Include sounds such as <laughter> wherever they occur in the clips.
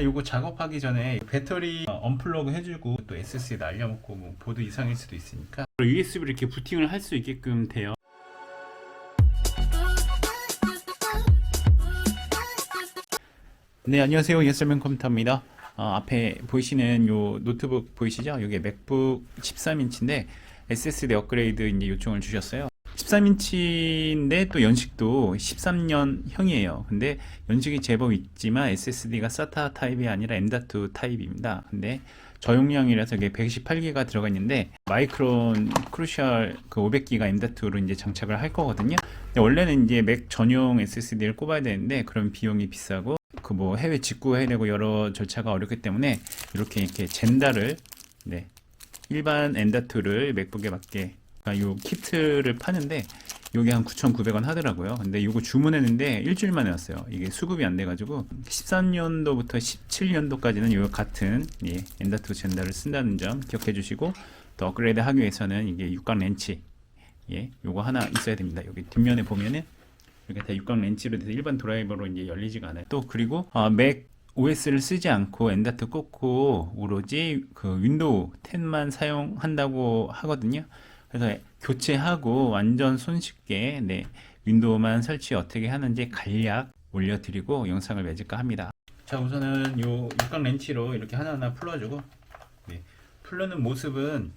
자, 요거 작업하기 전에 배터리 어, 언플러그 해주고 또 SSD 날려먹고 뭐 보드 이상일 수도 있으니까 USB를 이렇게 부팅을 할 수 있게끔 돼요. 네, 안녕하세요. 예설맨 컴퓨터입니다. 어, 앞에 보이시는 요 노트북 보이시죠? 이게 맥북 13인치인데 SSD 업그레이드 이제 요청을 주셨어요. 13인치인데 또 연식도 13년형이에요. 근데 연식이 제법 있지만 SSD가 SATA 타입이 아니라 M.2 타입입니다. 근데 저용량이라서 이게 128기가 들어가 있는데 마이크론 크루셜 그 500기가 M.2로 이제 장착을 할 거거든요. 원래는 이제 맥 전용 SSD를 꼽아야 되는데 그럼 비용이 비싸고 그 뭐 해외 직구해야 되고 여러 절차가 어렵기 때문에 이렇게 이렇게 젠다를 네 일반 M.2를 맥북에 맞게 그러니까 요 키트를 파는데 요게 한 9,900원 하더라고요. 근데 요거 주문했는데 일주일 만에 왔어요. 이게 수급이 안 돼가지고 13년도부터 17년도까지는 요 같은 예, M.2 젠다를 쓴다는 점 기억해 주시고 또 업그레이드 하기 위해서는 이게 육각 렌치 예, 요거 하나 있어야 됩니다. 여기 뒷면에 보면은 이렇게 다 육각 렌치로 돼서 일반 드라이버로 이제 열리지가 않아요. 또 그리고 어, 맥 OS를 쓰지 않고 엔다트 꽂고 오로지 그 윈도우 10만 사용한다고 하거든요. 그래서 교체하고 완전 손쉽게 네, 윈도우만 설치 어떻게 하는지 간략 올려드리고 영상을 맺을까 합니다. 자 우선은 요 육각 렌치로 이렇게 하나하나 풀어주고 네, 풀르는 모습은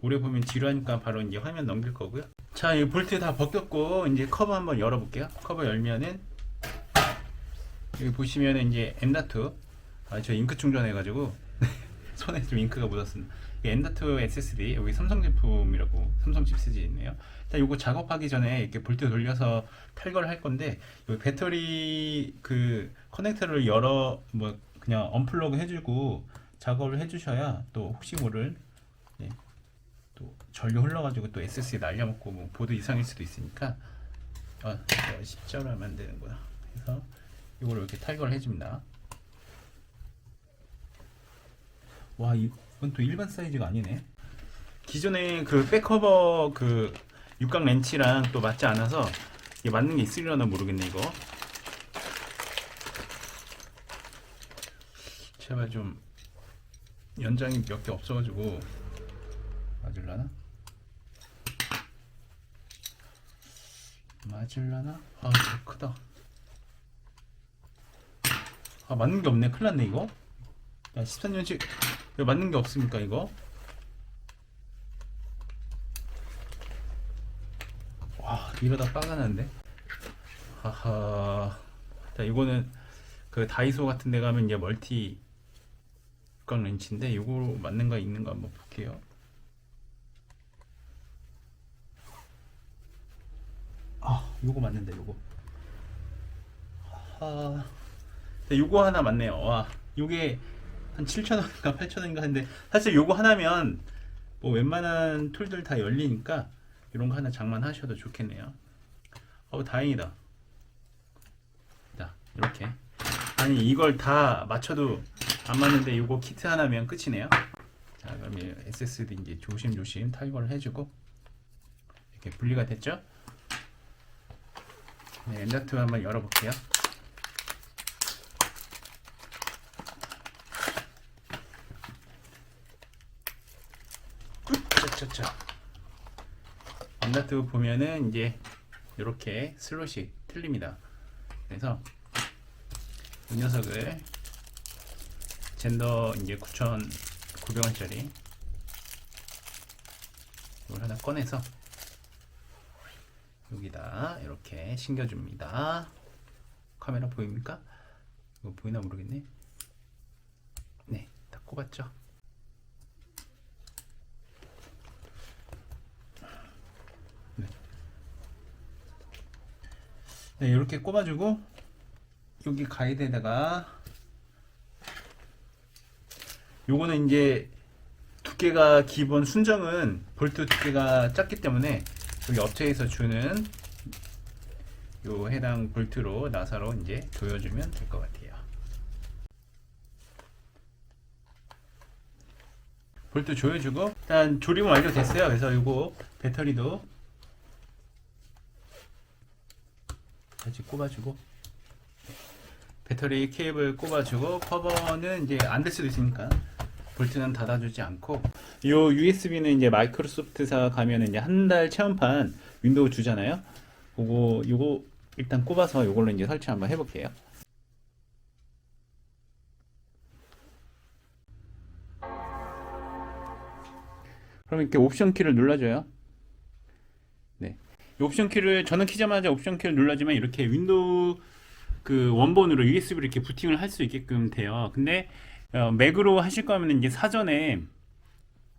오래 보면 지루하니까 바로 이제 화면 넘길 거고요. 자, 이 볼트 다 벗겼고 이제 커버 한번 열어볼게요. 커버 열면은 여기 보시면은 이제 M.2 아, 저 잉크 충전해가지고 <laughs> 손에 좀 잉크가 묻었습니다. 이게 M.2 SSD 여기 삼성 제품이라고 삼성 칩셋이 있네요. 자, 요거 작업하기 전에 이렇게 볼트 돌려서 탈거를 할 건데 요 배터리 그 커넥터를 열어 뭐 그냥 언플러그 해주고 작업을 해주셔야 또 혹시 모를 예, 또 전류 흘러가지고 또 SSD 날려먹고 뭐 보드 이상일 수도 있으니까 아, 십자로 하면 안 되는구나. 그래서 이걸 이렇게 탈거를 해줍니다. 와 이 건 또 일반 사이즈가 아니네. 기존에 그 백커버 그 육각 렌치랑 또 맞지 않아서 이게 맞는 게 있으려나 모르겠네 이거. 제발 좀 연장이 몇 개 없어가지고 맞을라나? 맞을라나? 아, 크다. 아, 맞는 게 없네. 큰일 났네, 이거. 야, 13년씩. 왜 맞는 게 없습니까, 이거? 와, 이러다 빠가 나는데? 하하. 자, 이거는 그 다이소 같은 데 가면 이제 멀티 육각 렌치인데, 이거 맞는가 있는가 한번 볼게요. 아, 요거 맞는데, 요거. 하. 네, 요거 하나 맞네요. 와, 요게 한 7,000원인가 8,000원인가 하는데, 사실 요거 하나면 뭐 웬만한 툴들 다 열리니까 이런 거 하나 장만하셔도 좋겠네요. 어, 다행이다. 자, 이렇게. 아니, 이걸 다 맞춰도 안 맞는데 요거 키트 하나면 끝이네요. 자, 그럼 이 SSD 이제 조심조심 탈거를 해주고, 이렇게 분리가 됐죠? 네, 엔더트 한번 열어볼게요. 짜짜짜. 엔더트 보면은 이제 이렇게 슬롯이 틀립니다. 그래서 이 녀석을 젠더 이제 9,900원짜리 이걸 하나 꺼내서 여기다 이렇게 신겨줍니다. 카메라 보입니까? 이거 보이나 모르겠네. 네, 다 꼽았죠. 네 이렇게 꼽아주고 여기 가이드에다가 요거는 이제 두께가 기본 순정은 볼트 두께가 작기 때문에 여기 업체에서 주는 요 해당 볼트로 나사로 이제 조여주면 될 것 같아요. 볼트 조여주고 일단 조립은 완료됐어요. 그래서 요거 배터리도 같이 꼽아주고 배터리 케이블 꼽아주고 커버는 이제 안 될 수도 있으니까 볼트는 닫아주지 않고 요 USB는 이제 마이크로소프트사 가면은 이제 한 달 체험판 윈도우 주잖아요. 그거 요거 일단 꼽아서 요걸로 이제 설치 한번 해볼게요. 그럼 이렇게 옵션 키를 눌러줘요. 옵션 키를 저는 키자마자 옵션 키를 눌러주면 이렇게 윈도우 그 원본으로 USB로 이렇게 부팅을 할 수 있게끔 돼요. 근데 어, 맥으로 하실 거면 이제 사전에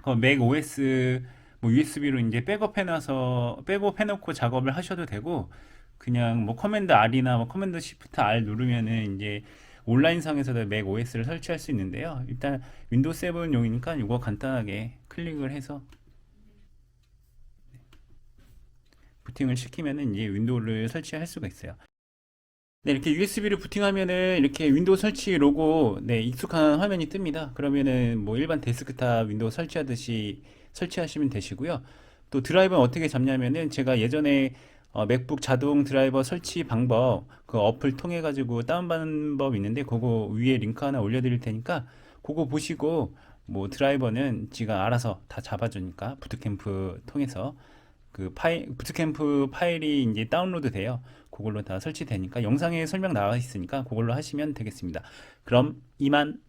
그맥 OS 뭐 USB로 이제 백업 해놔서 백업 해놓고 작업을 하셔도 되고 그냥 뭐 커맨드 R이나 뭐 커맨드 Shift R 누르면은 이제 온라인상에서도 맥 OS를 설치할 수 있는데요. 일단 윈도우 7용이니까 이거 간단하게 클릭을 해서 부팅을 시키면은 이제 윈도우를 설치할 수가 있어요. 네, 이렇게 USB를 부팅하면은 이렇게 윈도우 설치 로고 네, 익숙한 화면이 뜹니다. 그러면은 뭐 일반 데스크탑 윈도우 설치하듯이 설치하시면 되시고요. 또 드라이버는 어떻게 잡냐면은 제가 예전에 어, 맥북 자동 드라이버 설치 방법 그 어플 통해 가지고 다운받는 법 있는데 그거 위에 링크 하나 올려드릴 테니까 그거 보시고 뭐 드라이버는 지가 알아서 다 잡아주니까 부트캠프 통해서 그 파일 부트캠프 파일이 이제 다운로드 돼요. 그걸로 다 설치되니까 영상에 설명 나와 있으니까 그걸로 하시면 되겠습니다. 그럼 이만